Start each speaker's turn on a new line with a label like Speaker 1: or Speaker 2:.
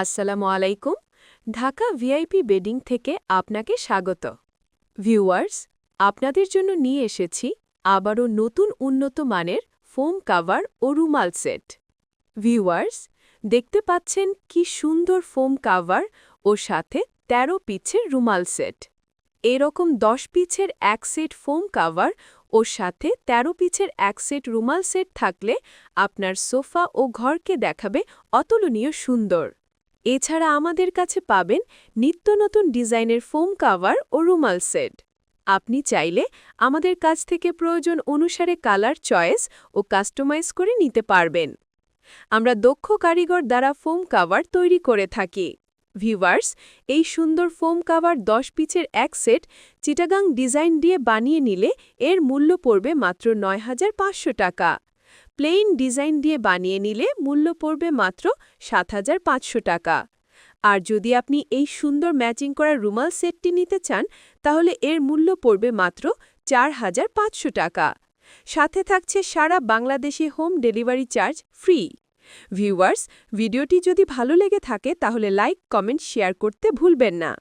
Speaker 1: আসসালামু আলাইকুম Dhaka VIP bedding থেকে আপনাকে স্বাগত। ভিউয়ার্স, আপনাদের জন্য নিয়ে এসেছি আবারও নতুন উন্নত মানের ফোম কাভার ও রুমাল সেট। ভিউয়ার্স, দেখতে পাচ্ছেন কি সুন্দর ফোম কাভার ও সাথে ১৩ পিচের রুমাল সেট। এরকম ১০ পিচের এক সেট ফোম কাভার ও সাথে ১৩ পিচের এক সেট রুমাল সেট থাকলে আপনার সোফা ও ঘরকে দেখাবে অতুলনীয় সুন্দর। এছাড়া আমাদের কাছে পাবেন নিত্য নতুন ডিজাইনের ফোম কাভার ও রুমাল সেট। আপনি চাইলে আমাদের কাছ থেকে প্রয়োজন অনুসারে কালার চয়েস ও কাস্টমাইজ করে নিতে পারবেন। আমরা দক্ষ কারিগর দ্বারা ফোম কাভার তৈরি করে থাকি। ভিভার্স এই সুন্দর ফোম কাভার দশ পিচের এক সেট চিটাগাং ডিজাইন দিয়ে বানিয়ে নিলে এর মূল্য পড়বে মাত্র নয় হাজার পাঁচশো টাকা। প্লেইন ডিজাইন দিয়ে বানিয়ে নিলে মূল্য পড়বে মাত্র সাত হাজার পাঁচশো টাকা। আর যদি আপনি এই সুন্দর ম্যাচিং করা রুমাল সেটটি নিতে চান, তাহলে এর মূল্য পড়বে মাত্র চার হাজার পাঁচশো টাকা। সাথে থাকছে সারা বাংলাদেশে home delivery charge free. Viewers, ভিডিওটি যদি ভালো লেগে থাকে, তাহলে লাইক, কমেন্ট, শেয়ার করতে ভুলবেন না।